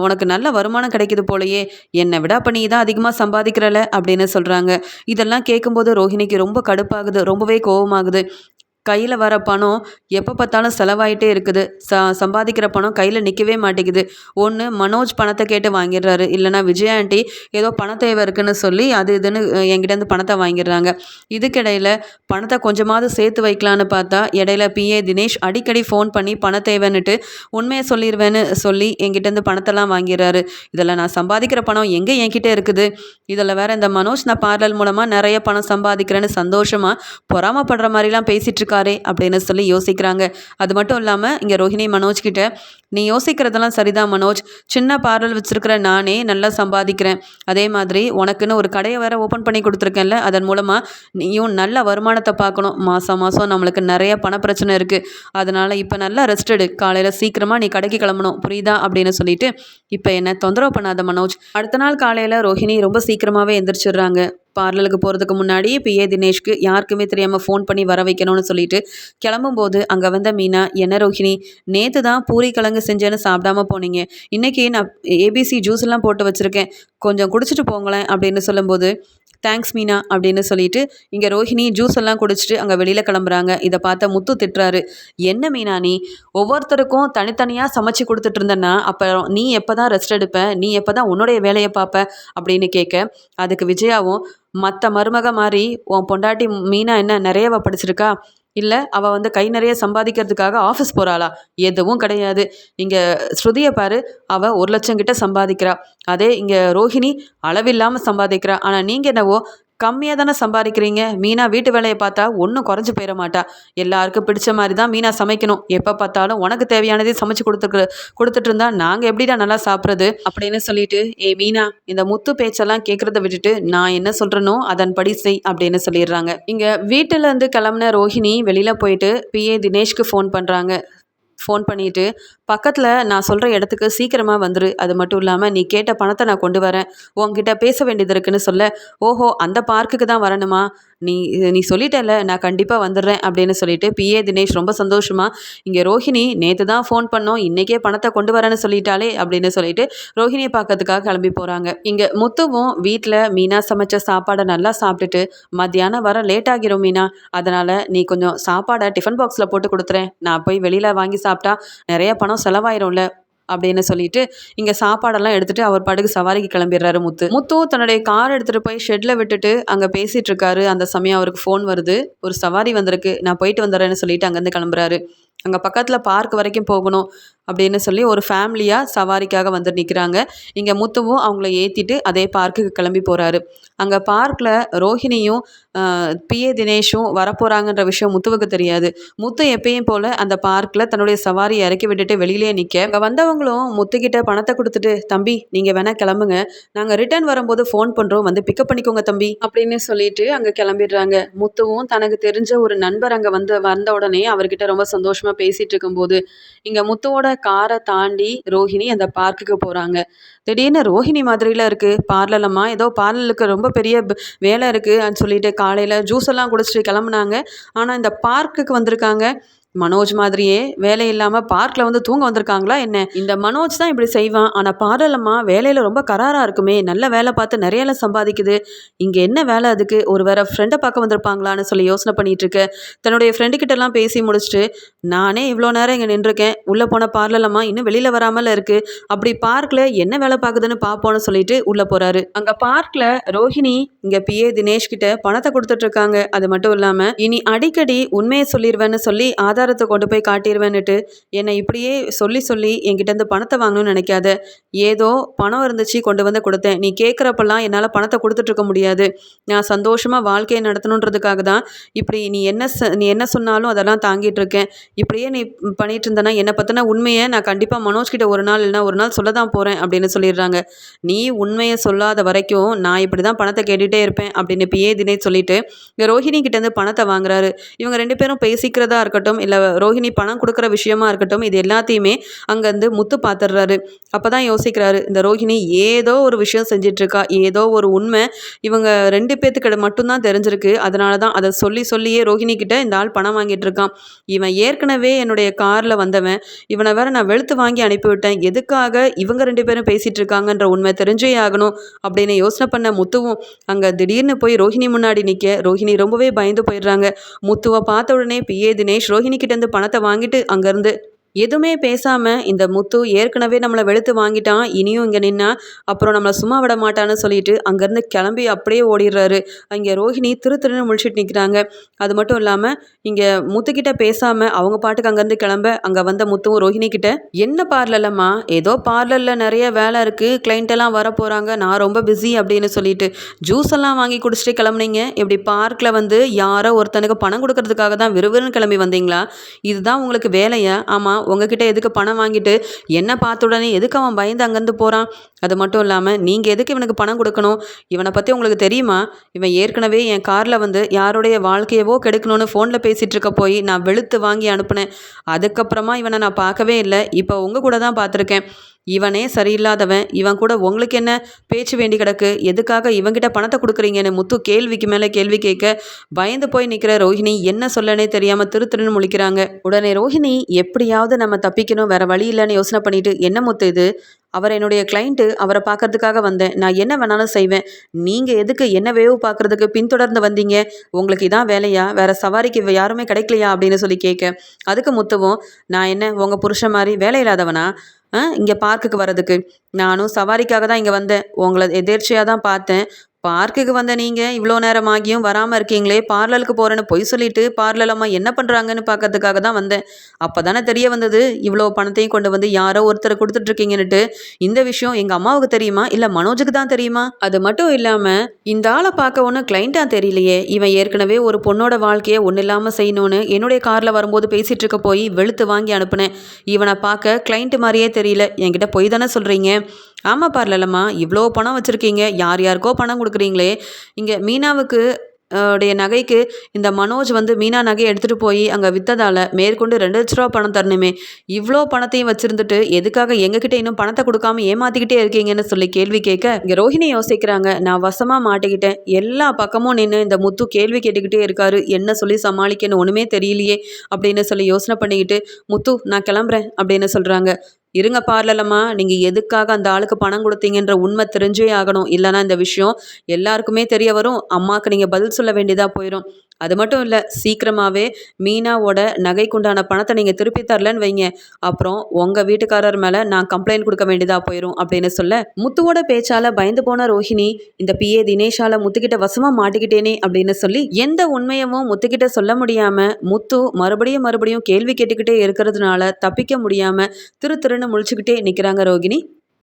உனக்கு நல்ல வருமானம் கிடைக்குது போலயே. என்னை விட அப்போ நீ தான் அதிகமாக சம்பாதிக்கிறல அப்படின்னு சொல்கிறாங்க இதெல்லாம் கேட்கும்போது ரோஹிணிக்கு ரொம்ப கடுப்பாகுது. ரொம்பவே கோவமாகுது. கையில் வர பணம் எப்போ பார்த்தாலும் செலவாயிட்டே இருக்குது. ச சம்பாதிக்கிற பணம் கையில் நிற்கவே மாட்டேங்குது. ஒன்று மனோஜ் பணத்தை கேட்டு வாங்கிடுறாரு. இல்லைனா விஜயா ஆண்டி ஏதோ பண தேவை இருக்குன்னு சொல்லி அது இதுன்னு அஹ், என்கிட்டேருந்து பணத்தை வாங்கிடுறாங்க. இதுக்கிடையில் பணத்தை கொஞ்சமாவது சேர்த்து வைக்கலான்னு பார்த்தா இடையில பிஏ தினேஷ் அடிக்கடி ஃபோன் பண்ணி பண தேவைன்னுட்டு உண்மையை சொல்லிடுவேன்னு சொல்லி என்கிட்டேருந்து பணத்தெல்லாம் வாங்கிடுறாரு. இதில் நான் சம்பாதிக்கிற பணம் எங்கே என்கிட்ட இருக்குது? இதில் வேற இந்த மனோஜ் நான் பார்லர் மூலமாக நிறைய பணம் சம்பாதிக்கிறேன்னு சந்தோஷமாக பொறாமப்படுற மாதிரிலாம் பேசிகிட்டு இருக்காரே அப்படின்னு சொல்லி யோசிக்கிறாங்க. அது மட்டும் இல்லாமல் இங்கே ரோஹிணி மனோஜ் கிட்ட நீ யோசிக்கிறதெல்லாம் சரிதான் மனோஜ். சின்ன பார்லர் வச்சுருக்கிற நானே நல்லா சம்பாதிக்கிறேன். அதே மாதிரி உனக்குன்னு ஒரு கடையை வேற ஓப்பன் பண்ணி கொடுத்துருக்கேன்ல அதன் மூலமாக நீயும் நல்ல வருமானத்தை பார்க்கணும். மாதம் மாதம் நம்மளுக்கு நிறைய பண பிரச்சனை இருக்குது அதனால் இப்போ நல்லா ரெஸ்டடு காலையில் சீக்கிரமாக நீ கடைக்கு கிளம்பணும். புரியுதா? அப்படின்னு சொல்லிட்டு இப்போ என்ன தொந்தரவு பண்ணாத மனோஜ். அடுத்த நாள் காலையில் ரோஹிணி ரொம்ப சீக்கிரமாகவே எந்திரிச்சிடுறாங்க. பார்லருக்கு போகிறதுக்கு முன்னாடி பிஏ தினேஷ்க்கு யாருக்குமே தெரியாமல் ஃபோன் பண்ணி வர வைக்கணும்னு சொல்லிட்டு கிளம்பும்போது அங்கே வந்த மீனா என்ன ரோஹிணி நேற்று தான் பூரி கிழங்கு செஞ்சேன்னு சாப்பிடாம போனீங்க. இன்றைக்கி நான் ஏபிசி ஜூஸ் எல்லாம் போட்டு வச்சுருக்கேன். கொஞ்சம் குடிச்சிட்டு போங்களேன் அப்படின்னு சொல்லும்போது தேங்க்ஸ் மீனா அப்படின்னு சொல்லிட்டு இங்கே ரோஹிணி ஜூஸ் எல்லாம் குடிச்சிட்டு அங்கே வெளியில் கிளம்புறாங்க. இதை பார்த்த முத்து திட்டுறாரு. என்ன மீனா நீ? ஒவ்வொருத்தருக்கும் தனித்தனியாக சமைச்சு கொடுத்துட்டு இருந்தேன்னா அப்புறம் நீ எப்போ தான் ரெஸ்ட் எடுப்ப? நீ எப்போ தான் உன்னுடைய வேலையை பார்ப்ப? அப்படின்னு கேட்க அதுக்கு விஜயாவும் மற்ற மருமக மாதிரி உன் பொண்டாட்டி மீனா என்ன நிறையவா படிச்சிருக்கா? இல்லை அவள் வந்து கை நிறைய சம்பாதிக்கிறதுக்காக ஆஃபீஸ் போகிறாளா எதுவும் கிடையாது. இங்கே ஸ்ருதியை பாரு அவள் ஒரு லட்சம் கிட்ட சம்பாதிக்கிறா. அதே இங்கே ரோஹிணி அளவில்லாமல் சம்பாதிக்கிறா. ஆனால் நீங்கள் என்னவோ கம்மியாக தானே சம்பாதிக்கிறீங்க? மீனா வீட்டு வேலையை பார்த்தா ஒன்றும் குறைஞ்சி போயிட மாட்டா. எல்லாருக்கும் பிடிச்ச மாதிரி தான் மீனா சமைக்கணும். எப்போ பார்த்தாலும் உனக்கு தேவையானதே சமைச்சு கொடுத்துருக்கு கொடுத்துட்டு இருந்தா நாங்கள் எப்படிடா நல்லா சாப்பிட்றது? அப்படின்னு சொல்லிட்டு ஏ மீனா இந்த முத்து பேச்செல்லாம் கேட்குறத விட்டுட்டு நான் என்ன சொல்கிறேனோ அதன்படி செய் அப்படின்னு சொல்லிடுறாங்க. இங்கே வீட்டிலேருந்து கிளம்புன ரோஹிணி வெளியில் போயிட்டு பிஏ தினேஷ்க்கு ஃபோன் பண்ணுறாங்க ஃபோன் பண்ணிட்டு பக்கத்தில் நான் சொல்கிற இடத்துக்கு சீக்கிரமாக வந்துரு. அது மட்டும் இல்லாமல் நீ கேட்ட பணத்தை நான் கொண்டு வரேன். உங்ககிட்ட பேச வேண்டியது இருக்குன்னு சொல்ல ஓஹோ அந்த பார்க்குக்கு தான் வரணுமா? நீ நீ சொல்லிட்டல நான் கண்டிப்பாக வந்துடுறேன் அப்படின்னு சொல்லிட்டு பிஏ தினேஷ் ரொம்ப சந்தோஷமா இங்கே ரோஹிணி நேற்று தான் ஃபோன் பண்ணோம் இன்றைக்கே பணத்தை கொண்டு வரேன்னு சொல்லிட்டாலே அப்படின்னு சொல்லிட்டு ரோஹிணியை பார்க்கறதுக்காக கிளம்பி போகிறாங்க இங்கே முத்துவும் வீட்டில் மீனா சமைச்ச சாப்பாடை நல்லா சாப்பிட்டுட்டு மத்தியானம் வர லேட் ஆகிரும் மீனா அதனால் நீ கொஞ்சம் சாப்பாடை டிஃபன் பாக்ஸில் போட்டு கொடுத்துறேன். நான் போய் வெளியில் வாங்கி சாப்பிட்டா நிறைய பணம் செலவாயிரும்ல அப்படின்னு சொல்லிட்டு இங்கே சாப்பாடெல்லாம் எடுத்துட்டு அவர் பாட்டுக்கு சவாரிக்கு கிளம்பிடுறாரு முத்து. முத்து தன்னுடைய கார் எடுத்துகிட்டு போய் ஷெட்டில் விட்டுட்டு அங்கே பேசிகிட்டு இருக்காரு. அந்த சமயம் அவருக்கு ஃபோன் வருது. ஒரு சவாரி வந்திருக்கு. நான் போயிட்டு வந்துடுறேன்னு சொல்லிட்டு அங்கேருந்து கிளம்புறாரு. அங்கே பக்கத்தில் பார்க் வரைக்கும் போகணும். அப்படின்னு சொல்லி ஒரு ஃபேமிலியாக சவாரிக்காக வந்து நிற்கிறாங்க இங்கே முத்துவும் அவங்கள ஏற்றிட்டு அதே பார்க்குக்கு கிளம்பி போகிறாரு அங்கே பார்க்கில் ரோஹிணியும் பிஏ தினேஷும் வரப்போகிறாங்கன்ற விஷயம் முத்துவுக்கு தெரியாது. முத்து எப்பயும் போல் அந்த பார்க்கில் தன்னுடைய சவாரி இறக்கி விட்டுட்டு வெளியிலே நிற்க அங்கே வந்தவங்களும் முத்துக்கிட்ட பணத்தை கொடுத்துட்டு தம்பி நீங்கள் வேணால் கிளம்புங்க. நாங்கள் ரிட்டர்ன் வரும்போது ஃபோன் பண்ணுறோம் வந்து பிக்கப் பண்ணிக்கோங்க தம்பி. அப்படின்னு சொல்லிட்டு அங்கே கிளம்பிடுறாங்க. முத்துவும் தனக்கு தெரிஞ்ச ஒரு நண்பர் அங்கே வந்து வந்த உடனே அவர்கிட்ட ரொம்ப சந்தோஷமாக பேசிகிட்டு இருக்கும்போது இங்கே முத்துவோட காரை தாண்டி ரோஹிணி அந்த பார்க்குக்கு போகிறாங்க திடீர்னு ரோஹிணி மாதிரியில் இருக்குது பார்லலம்மா ஏதோ பார்லலுக்கு ரொம்ப பெரிய வேலை இருக்குதுன்னு சொல்லிட்டு காலையில் ஜூஸ் எல்லாம் குடிச்சிட்டு கிளம்புனாங்க. ஆனால் இந்த பார்க்குக்கு வந்திருக்காங்க. மனோஜ் மாதிரியே வேலை இல்லாமல் பார்க்கில் வந்து தூங்க வந்திருக்காங்களா என்ன? இந்த மனோஜ் தான் இப்படி செய்வான். ஆனால் பாடலம்மா வேலையில் ரொம்ப கராராக இருக்குமே. நல்ல வேலை பார்த்து நிறையலாம் சம்பாதிக்குது. இங்கே என்ன வேலை அதுக்கு? ஒரு வேற ஃப்ரெண்டை பார்க்க வந்திருப்பாங்களான்னு சொல்லி யோசனை பண்ணிட்டு இருக்க. தன்னுடைய ஃப்ரெண்டு கிட்டலாம் பேசி முடிச்சுட்டு நானே இவ்வளோ நேரம் இங்கே நின்றுருக்கேன். உள்ளே போன பார்லலம்மா இன்னும் வெளியில் வராமல் இருக்குது அப்படி பார்க்கில் என்ன வேலை பார்க்குதுன்னு பார்ப்போன்னு சொல்லிட்டு உள்ளே போகிறாரு அங்கே பார்க்கில் ரோஹிணி இங்கே பிஏ தினேஷ் கிட்ட பணத்தை கொடுத்துட்டு இருக்காங்க. அது மட்டும் இல்லாமல் இனி அடிக்கடி உண்மையை சொல்லிடுவேன்னு சொல்லி ஆதார் ஆதாரத்தை கொண்டு போய் காட்டிடுவேன்னுட்டு என்னை இப்படியே சொல்லி சொல்லி என்கிட்ட பணத்தை வாங்கணும்னு நினைக்காத. ஏதோ பணம் இருந்துச்சு கொண்டு வந்து கொடுத்தேன். நீ கேட்குறப்பெல்லாம் என்னால் பணத்தை கொடுத்துட்ருக்க முடியாது. நான் சந்தோஷமாக வாழ்க்கையை நடத்தணுன்றதுக்காக தான் இப்படி நீ என்ன ச நீ என்ன சொன்னாலும் அதெல்லாம் தாங்கிட்டு இருக்கேன். இப்படியே நீ பண்ணிட்டு இருந்தனா என்னை பற்றின உண்மையை நான் கண்டிப்பாக மனோஜ் கிட்ட ஒரு நாள் இல்லைனா ஒரு நாள் சொல்ல தான் போகிறேன் அப்படின்னு சொல்லிடுறாங்க. நீ உண்மையை சொல்லாத வரைக்கும் நான் இப்படி தான் பணத்தை கேட்டுகிட்டே இருப்பேன் அப்படின்னு பிஏ தினே சொல்லிட்டு இங்கே ரோஹிணி கிட்டேருந்து பணத்தை வாங்குறாரு. இவங்க ரெண்டு பேரும் பேசிக்கிறதா இருக்கட்டும் இல்லை இல்லை ரோஹிணி பணம் கொடுக்குற விஷயமா இருக்கட்டும் இது எல்லாத்தையுமே அங்கேருந்து முத்து பார்த்துடுறாரு அப்போ தான் யோசிக்கிறாரு இந்த ரோஹிணி ஏதோ ஒரு விஷயம் செஞ்சிட்ருக்கா ஏதோ ஒரு உண்மை இவங்க ரெண்டு பேர்த்துக்கிட்ட மட்டும்தான் தெரிஞ்சிருக்கு. அதனால தான் அதை சொல்லி சொல்லியே ரோஹிணி கிட்ட இந்த ஆள் பணம் வாங்கிட்டு இருக்கான் இவன் ஏற்கனவே என்னுடைய காரில் வந்தவன். இவனை வேற நான் வெளுத்து வாங்கி அனுப்பிவிட்டேன். எதுக்காக இவங்க ரெண்டு பேரும் பேசிகிட்டு இருக்காங்கன்ற உண்மை தெரிஞ்சே ஆகணும் அப்படின்னு யோசனை பண்ண முத்துவும் அங்கே திடீர்னு போய் ரோஹிணி முன்னாடி நிற்க ரோஹிணி ரொம்பவே பயந்து போயிடுறாங்க. முத்துவை பார்த்த உடனே பிஏ தினேஷ் ரோஹிணி கிட்டேருந்து பணத்தை வாங்கிட்டு அங்கேருந்து எதுவுமே பேசாமல் இந்த முத்து ஏற்கனவே நம்மளை வெளுத்து வாங்கிட்டான் இனியும் இங்கே நின்னா அப்புறம் நம்மளை சும்மா விட மாட்டான்னு சொல்லிட்டு அங்கேருந்து கிளம்பி அப்படியே ஓடிடுறாரு. அங்கே ரோஹிணி திரு திருன்னு முழிச்சிட்டு நிற்கிறாங்க அது மட்டும் இல்லாமல் இங்கே முத்துக்கிட்ட பேசாமல் அவங்க பாட்டுக்கு அங்கேருந்து கிளம்ப அங்கே வந்த முத்துவும் ரோஹிணி கிட்ட என்ன பார்லலம்மா ஏதோ பார்லரில் நிறைய வேலை இருக்குது கிளைண்ட்டெல்லாம் வர போகிறாங்க நான் ரொம்ப பிஸி அப்படின்னு சொல்லிட்டு ஜூஸ் எல்லாம் வாங்கி குடிச்சிட்டு கிளம்புனீங்க? இப்படி பார்க்கில் வந்து யாரோ ஒருத்தனுக்கு பணம் கொடுக்கறதுக்காக தான் விறுவிறுன்னு கிளம்பி வந்தீங்களா? இதுதான் உங்களுக்கு வேலையா? ஆமாம் உங்ககிட்ட எதுக்கு பணம் வாங்கிட்டு என்ன பார்த்த உடனே எதுக்கு அவன் பயந்து அங்கேருந்து போகிறான் அது மட்டும் இல்லாமல் நீங்கள் எதுக்கு இவனுக்கு பணம் கொடுக்கணும்? இவனை பற்றி உங்களுக்கு தெரியுமா? இவன் ஏற்கனவே என் காரில் வந்து யாருடைய வாழ்க்கையவோ கெடுக்கணும்னு ஃபோனில் பேசிகிட்டு இருக்க போய் நான் வெளுத்து வாங்கி அனுப்புனேன். அதுக்கப்புறமா இவனை நான் பார்க்கவே இல்லை. இப்போ உங்கள் கூட தான் பார்த்துருக்கேன். இவனே சரியில்லாதவன் இவன் கூட உங்களுக்கு என்ன பேச்சு வேண்டி கிடக்கு? எதுக்காக இவங்கிட்ட பணத்தை கொடுக்குறீங்கன்னு முத்து கேள்விக்கு மேலே கேள்வி கேட்க பயந்து போய் நிற்கிற ரோஹிணி என்ன சொல்லனே தெரியாமல் திரு திருன்னு முழிக்கிறாங்க. உடனே ரோஹிணி எப்படியாவது நம்ம தப்பிக்கணும் வேற வழி இல்லைன்னு யோசனை பண்ணிட்டு என்ன முத்து இது? அவர் என்னுடைய கிளைண்ட்டு அவரை பார்க்கறதுக்காக வந்தேன். நான் என்ன வேணாலும் செய்வேன். நீங்கள் எதுக்கு என்ன வேவு பார்க்குறதுக்கு பின்தொடர்ந்து வந்தீங்க? உங்களுக்கு இதான் வேலையா? வேறு சவாரிக்கு யாருமே கிடைக்கலையா? அப்படின்னு சொல்லி கேட்க. அதுக்கு முத்துவும் நான் என்ன உங்கள் புருஷன் மாதிரி வேலை இல்லாதவனா? இங்கே பார்க்குக்கு வர்றதுக்கு. நானும் சவாரிக்காக தான் இங்கே வந்தேன். உங்களை எதேர்ச்சியாக தான் பார்த்தேன். பார்க்குக்கு வந்த நீங்கள் இவ்வளோ நேரம் ஆகியும் வராமல் இருக்கீங்களே பார்லருக்கு போகிறேன்னு பொய் சொல்லிட்டு பார்லர் அம்மா என்ன பண்ணுறாங்கன்னு பார்க்கறதுக்காக தான் வந்தேன். அப்போ தானே தெரிய வந்தது இவ்வளோ பணத்தையும் கொண்டு வந்து யாரோ ஒருத்தர் கொடுத்துட்ருக்கீங்கன்னுட்டு. இந்த விஷயம் எங்கள் அம்மாவுக்கு தெரியுமா? இல்லை மனோஜுக்கு தான் தெரியுமா? அது மட்டும் இல்லாமல் இந்த ஆளை பார்க்க ஒன்றும் கிளைண்ட்டாக தெரியலையே. இவன் ஏற்கனவே ஒரு பொண்ணோட வாழ்க்கையை ஒன்றும் இல்லாமல் செய்யணும்னு என்னுடைய காரில் வரும்போது பேசிகிட்டு இருக்க போய் வெளுத்து வாங்கி அனுப்புனேன். இவனை பார்க்க கிளைண்ட்டு மாதிரியே தெரியல. என்கிட்ட பொய் தானே சொல்கிறீங்க ஆமாம் பார்லலம்மா இவ்வளோ பணம் வச்சுருக்கீங்க. யார் யாருக்கோ பணம் கொடுக்குறீங்களே. இங்கே மீனாவுக்கு உடைய நகைக்கு இந்த மனோஜ் வந்து மீனா நகையை எடுத்துகிட்டு போய் அங்கே விற்றதால் மேற்கொண்டு ரெண்டு லட்ச ரூபா பணம் தரணுமே. இவ்வளோ பணத்தையும் வச்சுருந்துட்டு எதுக்காக எங்ககிட்ட இன்னும் பணத்தை கொடுக்காம ஏமாற்றிக்கிட்டே இருக்கீங்கன்னு சொல்லி கேள்வி கேட்க இங்கே ரோஹிணி யோசிக்கிறாங்க நான் வசமாக மாட்டிக்கிட்டேன். எல்லா பக்கமும் நின்று இந்த முத்து கேள்வி கேட்டுக்கிட்டே இருக்காரு. என்ன சொல்லி சமாளிக்கன்னு ஒன்றுமே தெரியலையே. அப்படின்னு சொல்லி யோசனை பண்ணிக்கிட்டு முத்து நான் கிளம்புறேன். அப்படின்னு சொல்கிறாங்க இருங்க பார்லலம்மா. நீங்கள் எதுக்காக அந்த ஆளுக்கு பணம் கொடுத்தீங்கன்ற உண்மை தெரிஞ்சே ஆகணும். இல்லைனா இந்த விஷயம் எல்லாருக்குமே தெரிய வரும். அம்மாவுக்கு நீங்கள் பதில் சொல்ல வேண்டியதாக போயிடும் அது மட்டும் இல்லை சீக்கிரமாகவே மீனாவோட நகைக்குண்டான பணத்தை நீங்கள் திருப்பி தரலன்னு வைங்க. அப்புறம் உங்கள் வீட்டுக்காரர் மேலே நான் கம்ப்ளைண்ட் கொடுக்க வேண்டியதாக போயிடும் அப்படின்னு சொல்ல முத்துவோட பேச்சால் பயந்து போன ரோஹிணி இந்த பிஏ தினேஷால முத்துக்கிட்ட வசமாக மாட்டிக்கிட்டேனே அப்படின்னு சொல்லி எந்த உண்மையவும் முத்துக்கிட்ட சொல்ல முடியாமல் முத்து மறுபடியும் மறுபடியும் கேள்வி கேட்டுக்கிட்டே இருக்கிறதுனால தப்பிக்க முடியாமல் திரு திருன்னு முழிச்சுக்கிட்டே நிற்கிறாங்க ரோகிணி